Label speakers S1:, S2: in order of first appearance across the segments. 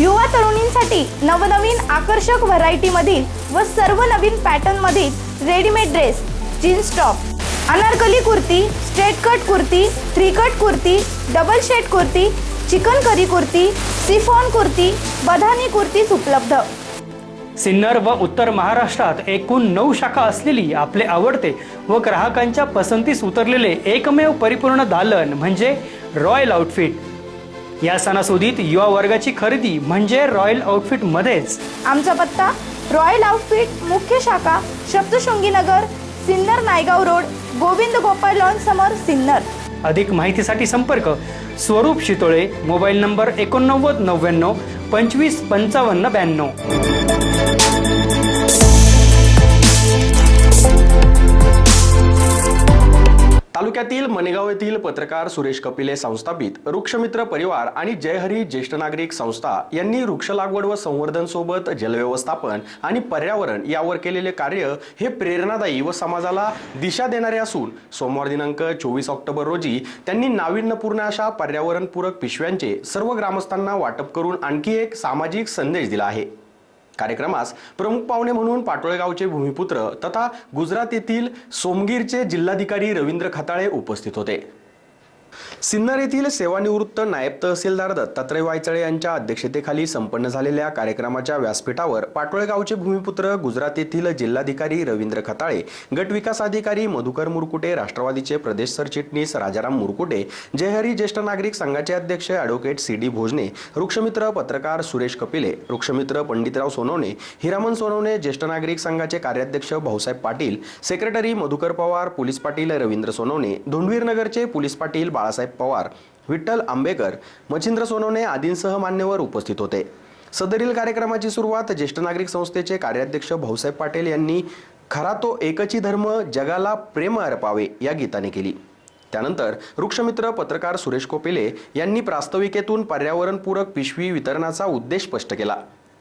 S1: युवा तरुणींसाठी नवनवीन आकर्षक व्हरायटीमधील व सर्व नवीन पॅटर्नमधील readymade dress jeans top anarkali kurti straight cut kurti three cut kurti double shade kurti chikankari kurti chiffon kurti bandhani kurtis उपलब्ध.
S2: सिन्नर व उत्तर महाराष्ट्रात एकूण नऊ शाखा असलेली आपले आवडते व ग्राहकांच्या पसंतीस उतरलेले एकमेव परिपूर्ण दालन म्हणजे रॉयल आउटफिट. या सणासुदीत युवा वर्गाची खरेदी म्हणजे रॉयल आउटफिट मध्येच.
S1: आमचा पत्ता रॉयल आउटफिट मुख्य शाखा सप्तशृंगी नगर सिन्नर नायगाव रोड गोविंद गोपाळ लॉन समोर सिन्नर.
S2: अधिक माहितीसाठी संपर्क. स्वरूप शितोळे मोबाईल नंबर एकोणनव्वद नव्याण्णव पंचवीस पंचावन्न ब्याण्णव.
S3: तालुक्यातील मनेगाव येथील पत्रकार सुरेश कपिले संस्थापित वृक्षमित्र परिवार आणि जयहरी ज्येष्ठ नागरिक संस्था यांनी वृक्ष लागवड व संवर्धन सोबत जलव्यवस्थापन आणि पर्यावरण यावर केलेले कार्य हे प्रेरणादायी व समाजाला दिशा देणारे असून सोमवार दिनांक चोवीस ऑक्टोबर रोजी त्यांनी नाविन्यपूर्ण अशा पर्यावरणपूरक पिशव्यांचे सर्व ग्रामस्थांना वाटप करून आणखी एक सामाजिक संदेश दिला आहे. कार्यक्रमास प्रमुख पाहुणे म्हणून पाटोळेगावचे भूमिपुत्र तथा गुजरात येथील सोमगीरचे जिल्हाधिकारी रवींद्र खताळे उपस्थित होते. सिन्नर येथील सेवानिवृत्त नायब तहसीलदार दत्तात्रय वायचळे यांच्या अध्यक्षतेखाली संपन्न झालेल्या कार्यक्रमाच्या व्यासपीठावर पाटोळे गावचे भूमिपुत्र गुजरात येथील जिल्हाधिकारी रवींद्र खताळे गट विकास अधिकारी मधुकर मुरकुटे राष्ट्रवादीचे प्रदेश सरचिटणीस राजाराम मुरकुटे जयहरी ज्येष्ठ नागरिक संघाचे अध्यक्ष ॲडव्होकेट सी डी भोजने वृक्षमित्र पत्रकार सुरेश कपिले वृक्षमित्र पंडितराव सोनवणे हिरामन सोनवणे ज्येष्ठ नागरिक संघाचे कार्याध्यक्ष भाऊसाहेब पाटील सेक्रेटरी मधुकर पवार पोलीस पाटील रवींद्र सोनवणे धोंडवीर नगरचे पोलीस पाटील बाळासाहेब पवार विठ्ठल आंबेकर मच्छिंद्र सोनवणे आदींसह मान्यवर उपस्थित होते. सदरील कार्यक्रमाची सुरुवात ज्येष्ठ नागरिक संस्थेचे कार्याध्यक्ष भाऊसाहेब पाटील यांनी खरा तो एकची धर्म जगाला प्रेम अर्पावे या गीताने केली. त्यानंतर वृक्षमित्र पत्रकार सुरेश कोपिले यांनी प्रास्ताविकेतून पर्यावरणपूरक पिशवी वितरणाचा उद्देश स्पष्ट केला.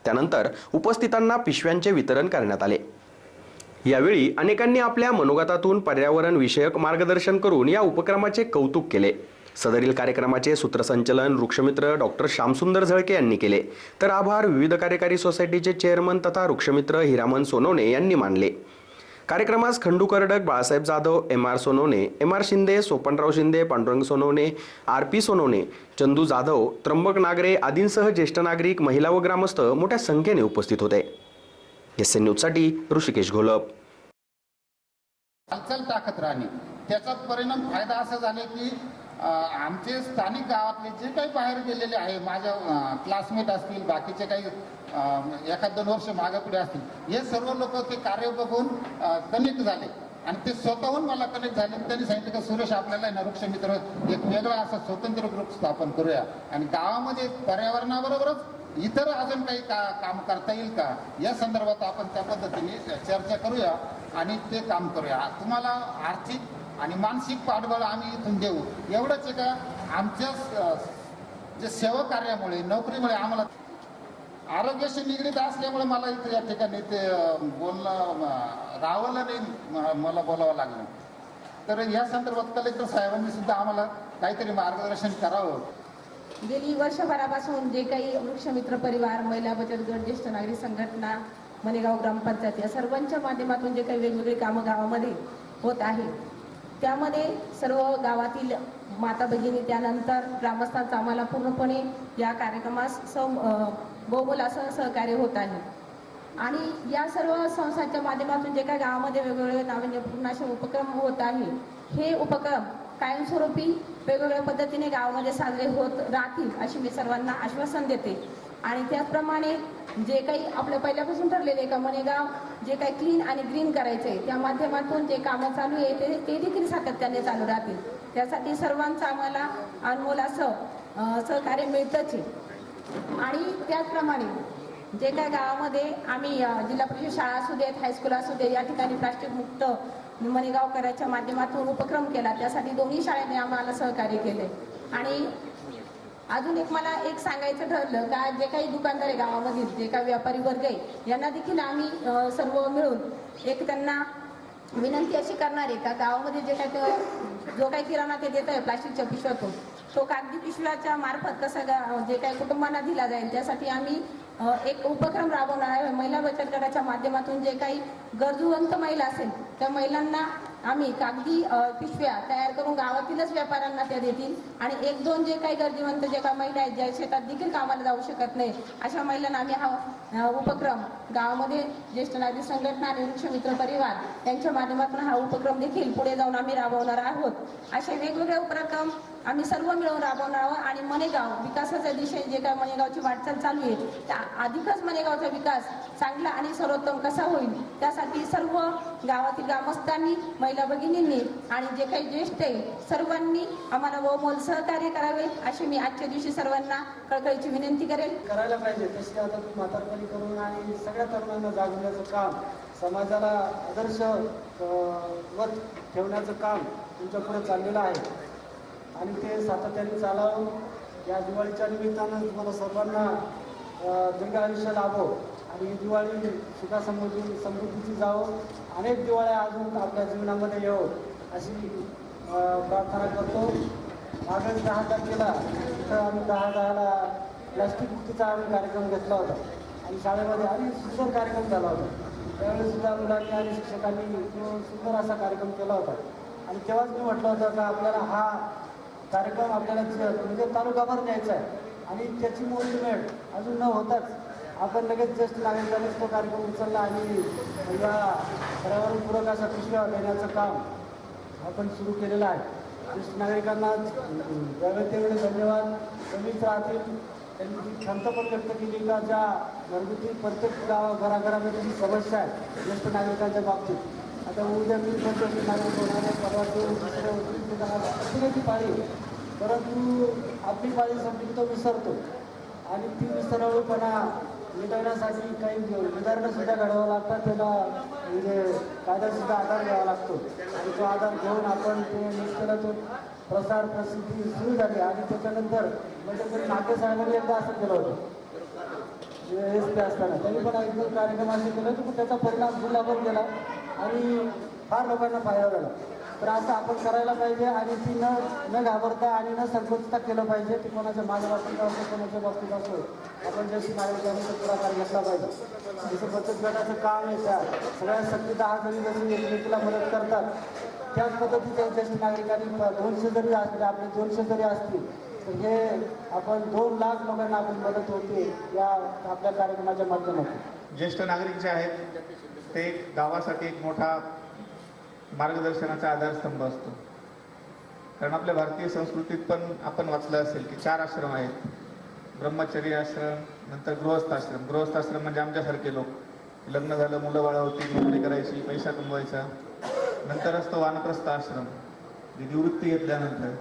S3: त्यानंतर उपस्थितांना पिशव्यांचे वितरण करण्यात आले. यावेळी अनेकांनी आपल्या मनोगतातून पर्यावरण विषयक मार्गदर्शन करून या उपक्रमाचे कौतुक केले. सदरील कार्यक्रमाचे सूत्रसंचलन वृक्षमित्र डॉक्टर श्यामसुंदर झळके यांनी केले. तर आभार विविध कार्यकारी सोसायटीचे चेअरमन तथा वृक्षमित्र हिरामन सोनवणे यांनी मानले. कार्यक्रमास Khandu Karadak Balasaheb Jadhav M R Sonawane M R Shinde Sopanrao Shinde Pandurang Sonawane R P Sonawane Chandu Jadhav Trimbak Nagare आदींसह ज्येष्ठ नागरिक महिला व ग्रामस्थ मोठ्या संख्येने उपस्थित होते. एस एन न्यूजसाठी ऋषिकेश घोलप.
S4: हालचाल टाकत राहणे. त्याचा परिणाम फायदा असा झाला की आमचे स्थानिक गावातले जे काही बाहेर गेलेले आहे माझ्या क्लासमेट असतील बाकीचे काही एखाद दोन वर्ष मागे पुढे असतील हे सर्व लोक ते कार्य बघून कनेक्ट झाले. आणि ते स्वतःहून मला कनेक्ट झाले त्यांनी सांगितलं की सुरेश आपल्याला नरुक्ष मित्र एक वेगळा असा स्वतंत्र ग्रुप स्थापन करूया. आणि गावामध्ये पर्यावरणाबरोबरच इतर अजून काही का काम करता येईल का? या संदर्भात आपण त्या पद्धतीने चर्चा करूया आणि ते काम करूया. तुम्हाला आर्थिक आणि मानसिक पाठबळ आम्ही इथून देऊ. एवढंच आहे का? आमच्या जे सेवा कार्यामुळे नोकरीमुळे आम्हाला आरोग्याशी निगडीत असल्यामुळे मला इथे या ठिकाणी ते बोलणं राहावलं रावलं नाही मला बोलावं लागलं. तर या संदर्भात कलेक्टर साहेबांनी सुद्धा आम्हाला काहीतरी मार्गदर्शन करावं.
S5: गेली वर्षभरापासून जे काही वृक्षमित्र परिवार महिला बचत गट ज्येष्ठ नागरिक संघटना मनेगाव ग्रामपंचायत या सर्वांच्या माध्यमातून जे काही वेगवेगळी कामं गावामध्ये होत आहे त्यामध्ये सर्व गावातील माता भगिनी त्यानंतर ग्रामस्थांचा आम्हाला पूर्णपणे या कार्यक्रमास सम अं, बहुमोल असं सहकार्य होत आहे. आणि या सर्व संस्थांच्या माध्यमातून जे काही गावामध्ये वेगवेगळे नाविन्यपूर्ण असे उपक्रम होत आहे हे उपक्रम कायमस्वरूपी वेगवेगळ्या पद्धतीने गावामध्ये साजरे होत राहतील अशी मी सर्वांना आश्वासन देते. आणि त्याचप्रमाणे जे काही आपल्या पहिल्यापासून ठरलेले का मनेगाव जे काही क्लीन आणि ग्रीन करायचे त्या माध्यमातून जे कामं चालू आहे ते ते देखील सातत्याने चालू राहतील. त्यासाठी सर्वांचं आम्हाला अनमोल असं सहकार्य मिळतंच आहे. आणि त्याचप्रमाणे जे काय गावामध्ये आम्ही जिल्हा परिषद शाळा असू देत हायस्कूल असू दे या ठिकाणी प्लास्टिक मुक्त मणिगावकरांच्या माध्यमातून उपक्रम केला. त्यासाठी दोन्ही शाळेने आम्हाला सहकार्य केले. आणि अजून एक मला एक सांगायचं ठरलं का जे काही दुकानदार आहे गावामधील जे काही व्यापारी वर्ग आहे यांना देखील आम्ही सर्व मिळून एक त्यांना विनंती अशी करणार आहे का गावामध्ये जे काही जो काही किराणा ते देत आहे प्लास्टिकच्या पिशव्यातून तो कागदी पिशव्याच्या मार्फत कसं गा जे काही कुटुंबांना दिला जाईल त्यासाठी आम्ही एक उपक्रम राबवणार आहे. महिला बचत गटाच्या माध्यमातून जे काही गरजूवंत महिला असेल त्या महिलांना आम्ही कागदी पिशव्या तयार करून गावातीलच व्यापाऱ्यांना त्या देतील. आणि एक दोन जे काही गरजेवंत जे काही महिला आहेत ज्या शेतात देखील कामाला जाऊ शकत नाही अशा महिलांना आम्ही हा उपक्रम गावामध्ये ज्येष्ठ नागरिक संघटना आणि वृक्षमित्र परिवार यांच्या माध्यमातून हा उपक्रम देखील पुढे जाऊन आम्ही राबवणार आहोत. असे वेगवेगळे उपक्रम आम्ही सर्व मिळून राबवणार आहोत. आणि मणेगाव विकासाच्या दिशेने जे काय मणेगावची वाटचाल चालू आहे त्या अधिकच मणेगावचा विकास चांगला आणि सर्वोत्तम कसा होईल त्यासाठी सर्व गावातील ग्रामस्थांनी महिला भगिनींनी आणि जे काही ज्येष्ठ आहे सर्वांनी आम्हाला बहुमोल सहकार्य करावे अशी मी आजच्या दिवशी सर्वांना कळकळीची विनंती करेल.
S6: करायला पाहिजे तशी आता तुम्ही म्हातारपणी करून आणि सगळ्या तरुणांना जागवण्याचं काम समाजाला आदर्श अं, ठेवण्याचं काम तुमच्यापुढे चाललेलं आहे. आणि ते सातत्याने चालावं. या दिवाळीच्या निमित्तानं तुम्हाला सर्वांना अं, दीर्घ आयुष्य लाभो. आणि ही दिवाळी सुखासमृद्धी समृद्धीची जावं. अनेक दिवाळ्या अजून आपल्या जीवनामध्ये येवो अशी प्रार्थना करतो. मागच दहा तारखेला तिथं आम्ही दहा दहाला प्लास्टिक मुक्तीचा आम्ही कार्यक्रम घेतला होता. आणि शाळेमध्ये आणि सुंदर कार्यक्रम झाला होता. त्यावेळेस सुद्धा मुलांनी आणि शिक्षकांनी तो सुंदर असा कार्यक्रम केला होता. आणि तेव्हाच मी म्हटलं होतं का आपल्याला हा कार्यक्रम आपल्याला म्हणजे तालुकाभर न्यायचा आहे. आणि त्याची मोठी मोहिमेट अजून न होताच आपण लगेच ज्येष्ठ नागरिकांनीच तो कार्यक्रम उचलला आणि या पर्यावरणपूरक अशा पिशव्या देण्याचं काम आपण सुरू केलेलं आहे. ज्येष्ठ नागरिकांना त्यावेळी तेवढे धन्यवाद. कमीच राहतील. त्यांनी जी खंत पण व्यक्त केली का? ज्या घरगुती प्रत्येक गाव घराघरामध्ये जी समस्या आहे ज्येष्ठ नागरिकांच्या बाबतीत. तर उद्या मी पण ज्येष्ठ परवा दुसऱ्या पाळी. परंतु आपली पाळी संपली तो विसरतो. आणि ती विसरवपणा मिटवण्यासाठी काही उदाहरणं सुद्धा घडावं लागतात त्याला म्हणजे कायद्यासुद्धा आधार घ्यावा लागतो. आणि तो आधार घेऊन आपण ते निष्ठेला तो प्रसार प्रसिद्धी सुरू झाली. आणि त्याच्यानंतर म्हणजे तरी नाट्य एकदा असं केलं होतं. एस पी असताना त्यांनी पण एकदम कार्यक्रम असे केले होते पण त्याचा परिणाम जिल्हाभर गेला. आणि फार लोकांना फायदा झाला. तर असं आपण करायला पाहिजे आणि ती न न घाबरता आणि न संकोचता केलं पाहिजे ती कोणाच्या माझ्या बाबतीत असो कोणाच्या बाबतीत असो आपण जशी नागरिकांनी पुढाकार घेतला पाहिजे. जसं बचत गटाचं काम आहे त्या सगळ्या शक्ती दहा जणी जशी एकमेकीला मदत करतात त्याच पद्धतीच्या ज्येष्ठ नागरिकांनी दोनशे जरी असले आपले दोनशे जरी असतील तर हे आपण दोन लाख लोकांना आपण मदत होते या आपल्या कार्यक्रमाच्या माध्यमातून.
S7: ज्येष्ठ नागरिक जे आहेत ते एक गावासाठी एक मोठा मार्गदर्शनाचा आधारस्तंभ असतो. कारण आपल्या भारतीय संस्कृतीत पण आपण वाचलं असेल की चार आश्रम आहेत. ब्रह्मचर्य आश्रम नंतर गृहस्थ आश्रम. गृहस्थ आश्रम म्हणजे आमच्यासारखे लोक. लग्न झालं मुलं बाळा होती नोकरी करायची पैसा कमवायचा. नंतर असतो वानप्रस्थ आश्रम. निवृत्ती घेतल्यानंतर.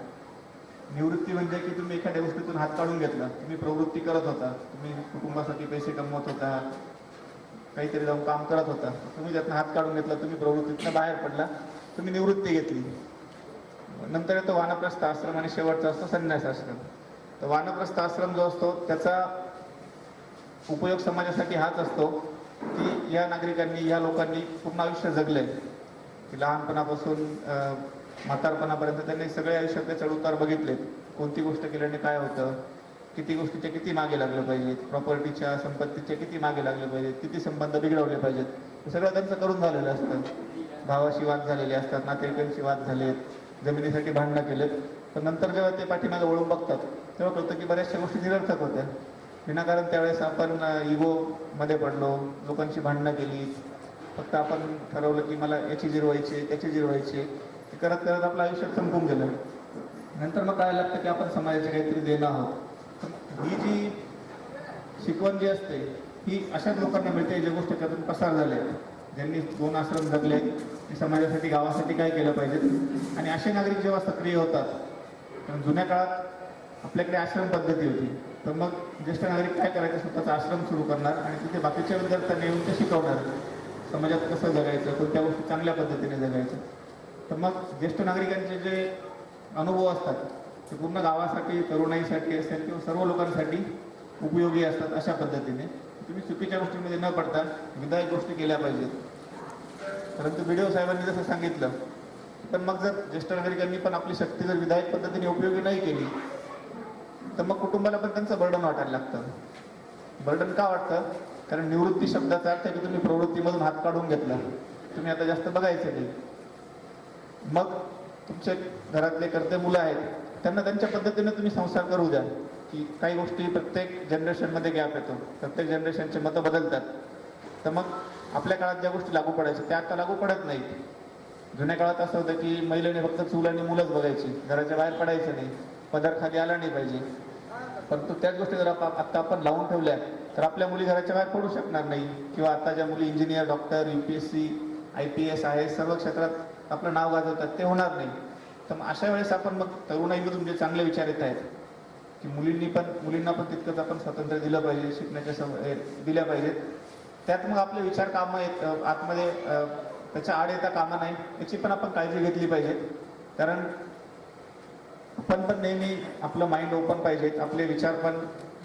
S7: निवृत्ती म्हणजे की तुम्ही एखाद्या गोष्टीतून हात काढून घेतला. तुम्ही प्रवृत्ती करत होता. तुम्ही कुटुंबासाठी पैसे कमवत होता. काहीतरी जाऊन काम करत होता. तुम्ही त्यातनं हात काढून घेतला तुम्ही प्रवृत्तीतनं बाहेर पडला तुम्ही निवृत्ती घेतली. नंतर येतो वानप्रस्थ आश्रम आणि शेवटचा असतो संन्यास आश्रम. तर वानप्रस्थ आश्रम जो असतो त्याचा उपयोग समाजासाठी हाच असतो की या नागरिकांनी या लोकांनी पूर्ण आयुष्य जगले की लहानपणापासून म्हातारपणापर्यंत त्यांनी सगळे आयुष्यातले चढउतार बघितलेत. कोणती गोष्ट केल्याने काय होतं? किती गोष्टीच्या किती मागे लागलं पाहिजेत? प्रॉपर्टीच्या संपत्तीच्या किती मागे लागले पाहिजेत? किती संबंध बिघडवले पाहिजेत? सगळं त्यांचं करून झालेलं असतं. भावाशी वाद झालेले असतात नातेवाईकांशी वाद झालेत जमिनीसाठी भांडणं केलेत. पण नंतर जेव्हा ते पाठीमागे वळून बघतात तेव्हा कळतं की बऱ्याचशा गोष्टी निरर्थक होत्या. विनाकारण त्यावेळेस आपण इगोमध्ये पडलो लोकांशी भांडणं केली. फक्त आपण ठरवलं की मला याची जिरवायची त्याची जिरवायची. आहे. ते करत करत आपलं आयुष्य संपून गेलं. नंतर मग काय लागतं की आपण समाजाचे काहीतरी देणं आहोत. ही जी शिकवण जी असते ही अशाच लोकांना मिळते ज्या गोष्टी त्यातून पसार झाले ज्यांनी दोन आश्रम जगले समाजासाठी गावासाठी काय केलं पाहिजे? आणि असे नागरिक जेव्हा सक्रिय होतात कारण जुन्या काळात आपल्याकडे आश्रम पद्धती होती. तर मग ज्येष्ठ नागरिक काय करायचं? स्वतःचा आश्रम सुरू करणार आणि तिथे बाकीच्या विद्यार्थ्यांना येऊन ते शिकवणार. समाजात कसं जगायचं? कोणत्या गोष्टी चांगल्या पद्धतीने जगायचं? तर मग ज्येष्ठ नागरिकांचे जे अनुभव असतात ते पूर्ण गावासाठी तरुणाईसाठी असेल किंवा सर्व लोकांसाठी उपयोगी असतात अशा पद्धतीने. तुम्ही चुकीच्या गोष्टींमध्ये न पडता विधायक गोष्टी केल्या पाहिजेत. परंतु बीडीओ साहेबांनी जसं सांगितलं पण मग जर ज्येष्ठ नागरिकांनी पण आपली शक्ती जर विधायक पद्धतीने उपयोगी नाही केली तर मग कुटुंबाला पण त्यांचं बर्डन वाटायला लागतं. बर्डन का वाटतं? कारण निवृत्ती शब्दाचा अर्थ की तुम्ही प्रवृत्तीमधून हात काढून घेतला. तुम्ही आता जास्त बघायचं नाही. मग तुमचे घरातले करते मुलं आहेत त्यांना त्यांच्या पद्धतीने तुम्ही संसार करू द्या. की काही गोष्टी प्रत्येक जनरेशनमध्ये गॅप येतो. प्रत्येक जनरेशनचे मतं बदलतात. तर मग आपल्या काळात ज्या गोष्टी लागू पडायच्या त्या आता लागू पडत नाहीत. जुन्या काळात असं होतं की महिलेने फक्त चूल आणि मुलंच बघायची. घराच्या बाहेर पडायचं नाही. पदर खाली आला नाही पाहिजे. परंतु त्याच गोष्टी जर आप- आत्ता आपण लावून ठेवल्या तर आपल्या मुली घराच्या बाहेर पडू शकणार नाही. किंवा आता ज्या मुली engineer doctor U P S C I P S आहे सर्व क्षेत्रात आपलं नाव गाजवतात ते होणार नाही. तर मग अशा वेळेस आपण मग तरुणाईवर तुमचे म्हणजे चांगले विचार येत आहेत. की मुलींनी पण मुलींना पण तितकंच आपण स्वातंत्र्य दिलं पाहिजे शिकण्याच्या सम दिल्या पाहिजेत. त्यात मग आपले विचार कामं येत आतमध्ये त्याच्या आड येता कामा नाही याची पण आपण काळजी घेतली पाहिजेत. कारण आपण पण नेहमी आपलं माइंड ओपन पाहिजेत आपले विचार पण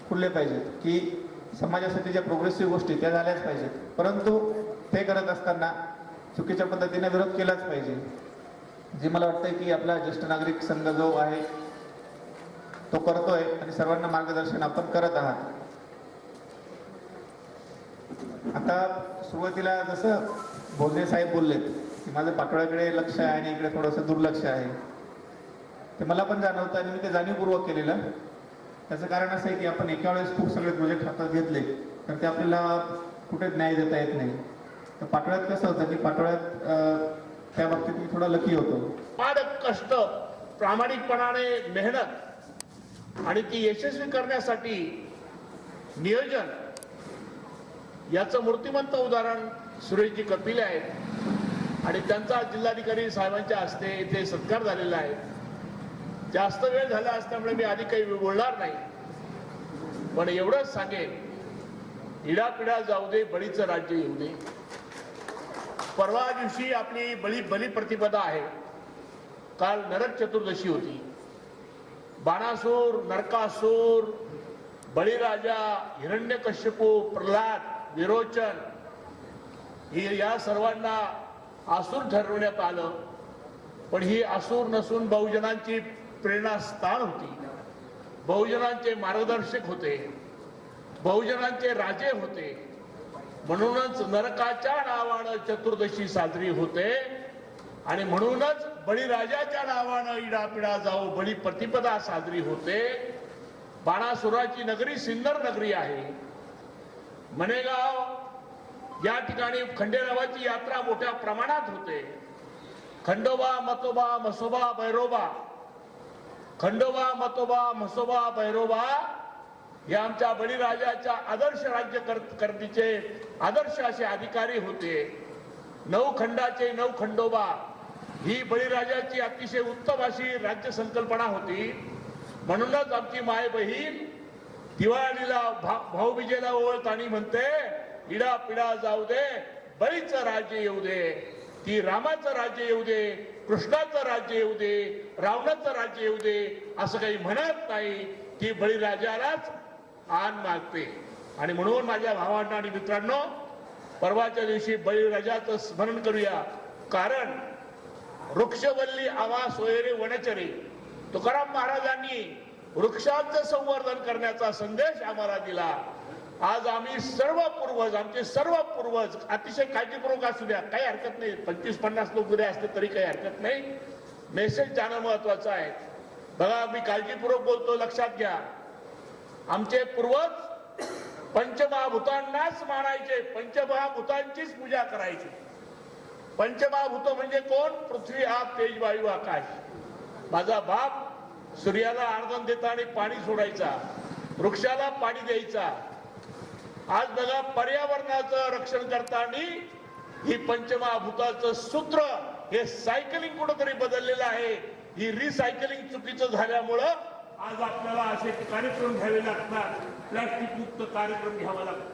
S7: खुलले पाहिजेत. की समाजासाठी ज्या प्रोग्रेसिव्ह गोष्टी त्या झाल्याच पाहिजेत. परंतु ते करत असताना चुकीच्या पद्धतीने विरोध केलाच पाहिजे. जे मला वाटतंय की आपला ज्येष्ठ नागरिक संघ जो आहे तो करतोय आणि सर्वांना मार्गदर्शन आपण करत आहात. आता सुरुवातीला जसं भोजने साहेब बोललेत की माझं पाटोळ्याकडे लक्ष आहे आणि इकडे थोडंसं दुर्लक्ष आहे. ते मला पण जाणवतं आणि मी ते जाणीवपूर्वक केलेलं. त्याचं कारण असं आहे की आपण एका वेळेस खूप सगळे प्रोजेक्ट हातात घेतले तर ते आपल्याला कुठे न्याय देता येत नाही. तर पाटोळ्यात कसं होतं की पाटोळ्यात त्या बाबतीत मी थोडा लकी होतो.
S8: फार कष्ट प्रामाणिकपणाने मेहनत आणि ती यशस्वी करण्यासाठी नियोजन याचं मूर्तिमंत उदाहरण सुरेशजी कपिल आहेत. आणि त्यांचा जिल्हाधिकारी साहेबांच्या हस्ते इथे सत्कार झालेला आहे. जास्त वेळ झाला असल्यामुळे मी आधी काही बोलणार नाही. पण एवढंच सांगेन इडापिडा जाऊ दे बळीचं राज्य येऊ दे. परवा दिवशी आपली बळी बली प्रतिपदा आहे. काल नरक चतुर्दशी होती. बाणासूर नरकासूर बळीराजा हिरण्यकश्यपू प्रल्हाद विरोचन ही या सर्वांना आसूर ठरवण्यात आलं. पण ही आसूर नसून बहुजनांची प्रेरणास्थान होती. बहुजनांचे मार्गदर्शक होते. बहुजनांचे राजे होते. म्हणूनच नरकाच्या नावानं चतुर्दशी साजरी होते आणि म्हणूनच बळीराजाच्या नावानं इडापिडा जाऊ बळी प्रतिपदा साजरी होते. बाणासुराची नगरी सिन्नर नगरी आहे. मनेगाव या ठिकाणी खंडेरावाची यात्रा मोठ्या प्रमाणात होते. खंडोबा मतोबा मसोबा भैरोबा. खंडोबा मतोबा मसोबा भैरोबा हे आमच्या बळीराजाच्या आदर्श राज्य करतीचे आदर्श असे अधिकारी होते. नऊ खंडाचे नऊ खंडोबा ही बळीराजाची अतिशय उत्तम अशी राज्य संकल्पना होती. म्हणूनच आमची माय बहीण दिवाळीला भाऊबीजेला ओळतानी म्हणते इडा पिडा जाऊ दे बळीचं राज्य येऊ दे. ती रामाचं राज्य येऊ दे कृष्णाचं राज्य येऊ दे रावणाचं राज्य येऊ दे असं काही म्हणत नाही. ती बळीराजालाच आन मागते. आणि म्हणून माझ्या भावांना आणि मित्रांनो परवाच्या दिवशी बळीराजाचं स्मरण करूया. कारण वृक्षवल्ली आवा सोयरे वनचरे. तुकाराम महाराजांनी वृक्षांचं संवर्धन करण्याचा संदेश आम्हाला दिला. आज आम्ही सर्व पूर्वज आमचे सर्व पूर्वज अतिशय काळजीपूर्वक असू द्या काही हरकत नाही. पंचवीस पन्नास लोक उद्या असले तरी काही हरकत नाही. मेसेज जाणं महत्वाचं आहे. बघा मी काळजीपूर्वक बोलतो लक्षात घ्या. आमचे पूर्वज पंचमहाभूतांनाच मानायचे. पंचमहाभूतांचीच पूजा करायची. पंचमहाभूत म्हणजे कोण? पृथ्वी आप तेज वायू आकाश. माझा बाप सूर्याला आर्दन देता आणि पाणी सोडायचा. वृक्षाला पाणी द्यायचा. आज बघा पर्यावरणाचं रक्षण करताना ही पंचमहाभूताचं सूत्र हे सायकलिंग कुठंतरी बदललेलं आहे. ही रिसायकलिंग चुकीचं झाल्यामुळं आज आपल्याला असे कार्यक्रम घ्यावे लागतात. प्लास्टिक मुक्त कार्यक्रम घ्यावा लागतो.